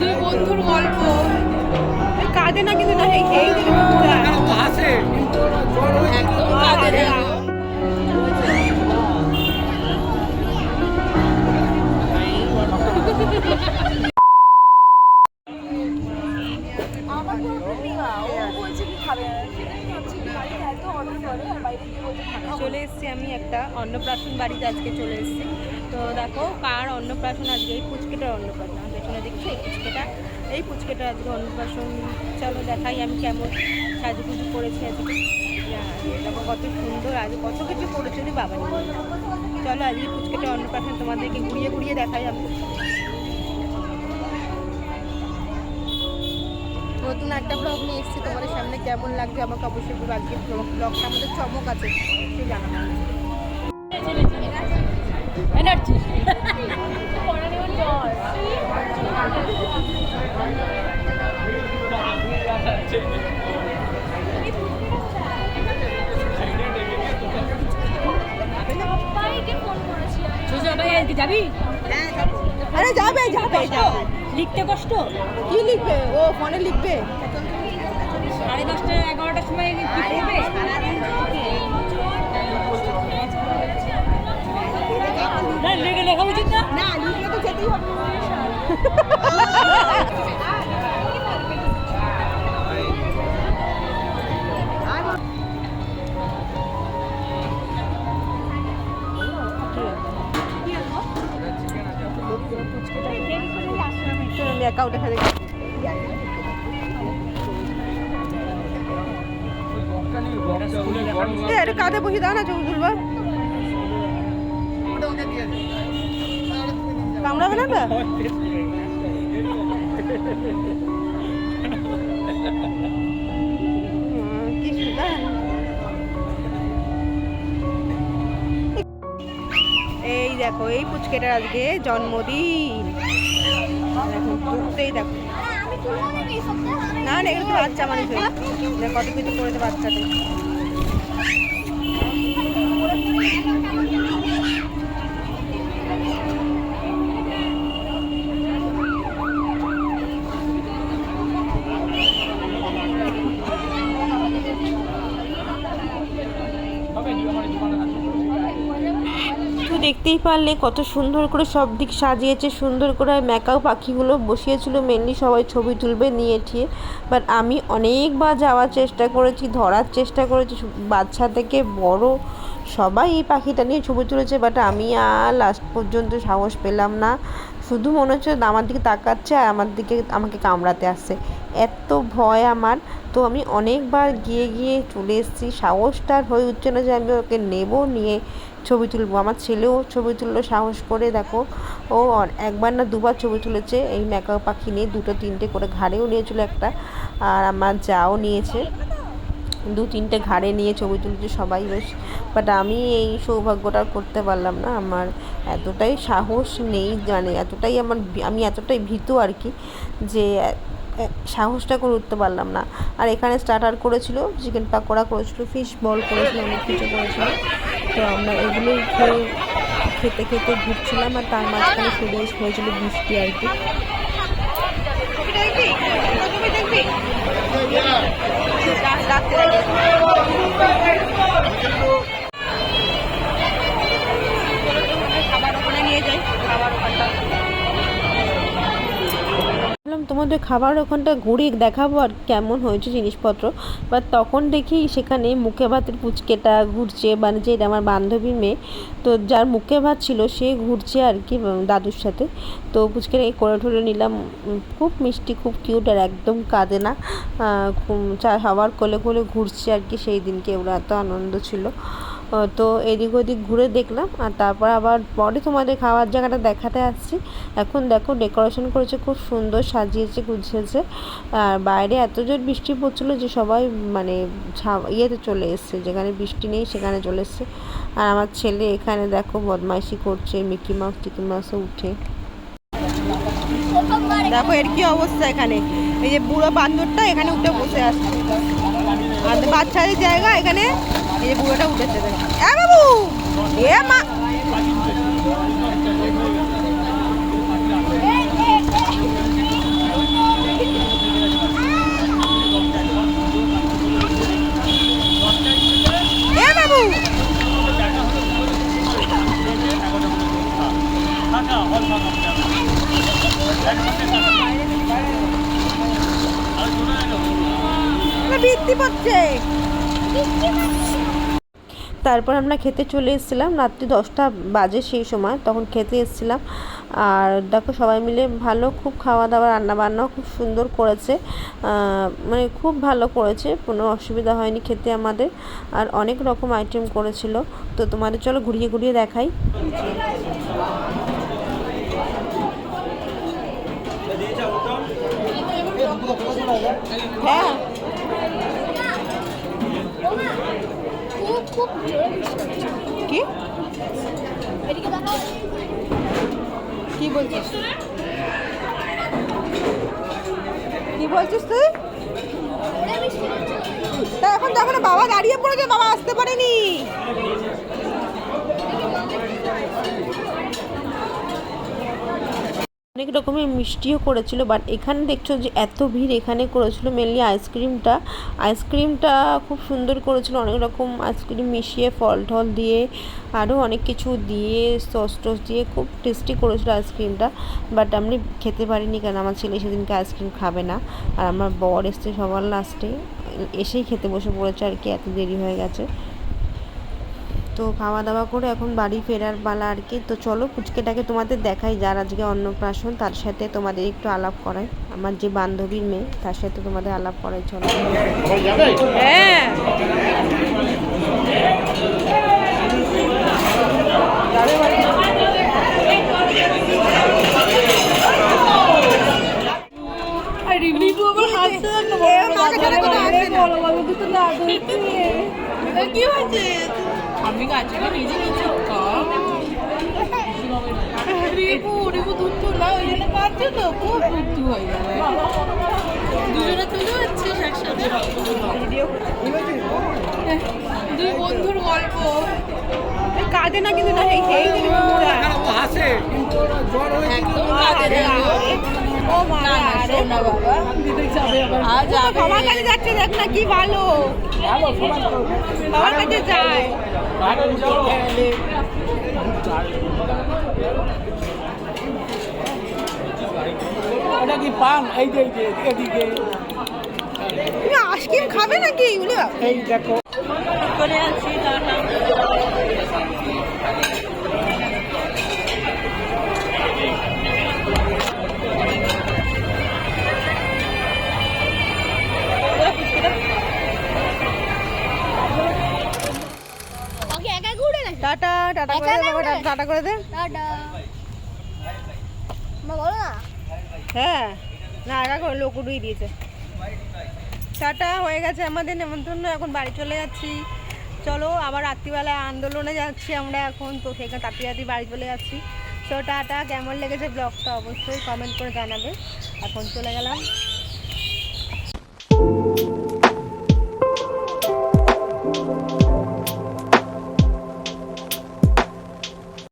দুই বন্ধুর গল্প। কাঁদে না কিন্তু না এই একদম কাঁদে না। চলে এসেছি আমি একটা অন্নপ্রাশন বাড়িতে আজকে চলে এসেছি। তো দেখো কার অন্নপ্রাশন আজকে? এই পুচকেটার অন্নপ্রাশন। পেছনে দেখছ এই পুচকেটা। এই পুচকেটার আজকে অন্নপ্রাশন চলো দেখাই আমি কেমন সাজুগুজু করেছি আজকে। দেখো কত সুন্দর আজ, কত কিছু করেছে রে বাবা চলো আজকে পুচকেটার অন্নপ্রাশন তোমাদেরকে ঘুরিয়ে ঘুরিয়ে দেখাই আমি। নতুন একটা ব্লগ নিয়ে এসেছি। তোমাদের সামনে কেমন লাগছে আমাকে অবশ্যই। আজকে ব্লগটা আমাদের চমক আছে, সে জানাব এনার্জি। যাবি? আরে যাবে যাবে লিখতে কষ্ট? কি লিখবে? ও ফোনে লিখবে। সাড়ে দশটা এগারোটার সময় কি পড়বে অ্যাকাউন্টে ফেলে একটু কাঁধে বসে দাও না তুলবো কামড়াবে না তো এই দেখো, এই পুচকেটার আজকে জন্মদিন। দেখো না না, এগুলো তো বাচ্চা মানুষ কত কিছু করেছে বাচ্চাটা দেখতেই পারলে কত সুন্দর করে সব দিক সাজিয়েছে। সুন্দর করে ম্যাকাও পাখিগুলো বসিয়েছিল মেনলি সবাই ছবি তুলবে, নিয়ে ঠিয়ে। বাট আমি অনেকবার যাওয়ার চেষ্টা করেছি, ধরার চেষ্টা করেছি বাচ্চা থেকে বড় সবাই এই পাখিটা নিয়ে ছবি তুলেছে বাট আমি আর লাস্ট পর্যন্ত সাহস পেলাম না। শুধু মনে হচ্ছে আমার দিকে তাকাচ্ছে আর আমার দিকে আমাকে কামড়াতে আসছে। এত ভয় আমার। তো আমি অনেকবার গিয়ে গিয়ে চলে এসেছি, সাহসটা হয়ে উঠছে না যে আমি ওকে নেব, নিয়ে ছবি তুলবো। আমার ছেলেও ছবি তুললো, সাহস করে দেখো। ও একবার না দুবার ছবি তুলেছে এই ম্যাকাও পাখি নিয়ে, দুটো তিনটে করে ঘাড়েও নিয়েছিল একটা। আর আমার যাও নিয়েছে। দু তিনটে ঘাড়ে নিয়ে ছবি তুলছে সবাই বেশ। বাট আমি এই সৌভাগ্যটা করতে পারলাম না। আমার এতটাই সাহস নেই মানে এতটাই আমার আমি এতটাই ভীত আর কি, যে সাহসটা করে উঠতে পারলাম না। আর এখানে স্টার্টার করেছিল চিকেন পাকোড়া করেছিল ফিশ বল করেছিল, অনেক কিছু করেছিল। তো আমরা এগুলোই খেয়ে খেতে খেতে ঘুরছিলাম আর তার মাঝখানে শুরু হয়েছিল বৃষ্টি আর কি। খাবার তোমাদের খাবার ওখানটা ঘুরে দেখাবো আর কেমন হয়েছে জিনিসপত্র। বাট তখন দেখি সেখানে মুখে ভাতের পুচকেটা ঘুরছে মানে যে আমার বান্ধবীর মেয়ে, তো যার মুখে ভাত ছিল সে ঘুরছে আর কি দাদুর সাথে। তো পুচকেটাকে করে ঠরে নিলাম খুব মিষ্টি, খুব কিউট আর একদম কাঁদে না। চা সবার কোলে কোলে ঘুরছে আর কি সেই দিনকে, ওরা এত আনন্দ ছিল। তো এদিক ওদিক ঘুরে দেখলাম, আর তারপর আবার পরে তোমাদের খাওয়ার জায়গাটা দেখাতে আসছি। এখন দেখো ডেকোরেশন করেছে, খুব সুন্দর সাজিয়েছে, গুছিয়েছে। আর বাইরে এত জোর বৃষ্টি পড়ছিলো যে সবাই মানে ইয়েতে চলে এসছে, যেখানে বৃষ্টি নেই সেখানে চলে এসছে। আর আমার ছেলে এখানে দেখো বদমাইশি করছে, মিকি মাউস, টিকি মাউসে উঠে। দেখো, এর কি অবস্থা এখানে? এই যে বুড়ো বান্দরটা এখানে উঠে বসে আসছে আর বাচ্চাদের জায়গা এখানে এই যে উঠেছে হ্যাঁ বাবু এ মা বৃষ্টি পড়ছে বৃত্তি পড়ছে। তারপর আমরা খেতে চলে এসেছিলাম, রাত্রি দশটা বাজে সেই সময়, তখন খেতে এসেছিলাম। আর দেখো সবাই মিলে ভালো, খুব খাওয়া দাওয়া রান্না বান্নাও খুব সুন্দর করেছে। মানে খুব ভালো করেছে, কোনো অসুবিধা হয়নি খেতে আমাদের। আর অনেক রকম আইটেম করেছিল। তো তোমাদের চলো ঘুরিয়ে ঘুরিয়ে দেখাই। হ্যাঁ খুব খুব জোরে বৃষ্টি হচ্ছে। কি? কি বলছিস? কি বলছিস তুই। তা এখন দেখো না বাবা দাঁড়িয়ে পড়েছে বাবা আসতে পারেনি। অনেক রকমের মিষ্টিও করেছিল বাট এখানে দেখছ যে এত ভিড় এখানে করেছিল মেনলি আইসক্রিমটা আইসক্রিমটা খুব সুন্দর করেছিল, অনেক রকম আইসক্রিম মিশিয়ে, ফল টল দিয়ে, আরও অনেক কিছু দিয়ে সস টস দিয়ে খুব টেস্টি করেছিল আইসক্রিমটা বাট আমি খেতে পারিনি কেন আমার ছেলে সেদিনকে আইসক্রিম খাবে না। আর আমার বর এসছে সবার লাস্টে এসেই খেতে বসে পড়েছে আর কি, এত দেরি হয়ে গেছে। তো খাওয়া দাওয়া করে এখন বাড়ি ফেরার পালা আর কি। তো চলো পুচকেটাকে তোমাদের দেখাই যার আজকে অন্নপ্রাশন তার সাথে তোমাদের একটু আলাপ করাই। আমার যে বান্ধবীর মেয়ে তার সাথে তোমাদের আলাপ করাই চলো। হ্যাঁ। রিভু আবার হাসছে না কি হয়েছে আমি গাছে নিজে নিজে রিপু রিপু দুধ তো না ওই জন্য কাঁদছে তো খুব দুধ হয়ে যাবে দুজনে তুলে যাচ্ছিস একসাথে দুই বন্ধুর গল্প কাঁদে না কিন্তু না এই হয়েছে একদম কাঁদে না ও মা না না বাবা। দিদি যাবে আবার আজ যাবে কাছে যাচ্ছে দেখ না কি ভালো। কাছে যায়। এটা কি পান? এই যে এদিকে। তুমি আইসক্রিম খাবে নাকি এগুলো? এই দেখো। করে আছি ওকে একা একা উড়ে গেছে টাটা টাটা করে দে বাবা, টাটা- টাটা করে দে। টাটা। মা বলো না? হ্যাঁ না একা করে লোক উড়িয়ে দিয়েছে। টাটা হয়ে গেছে আমাদের নেমন্তন্ন এখন বাড়ি চলে যাচ্ছি। চলো আবার রাত্রিবেলায় আন্দোলনে যাচ্ছি আমরা এখন তো সেখানে তাড়াতাড়ি তাড়াতাড়ি বাড়ি চলে যাচ্ছি। তো টাটা কেমন লেগেছে ব্লগটা অবশ্যই কমেন্ট করে জানাবে। এখন চলে গেলাম।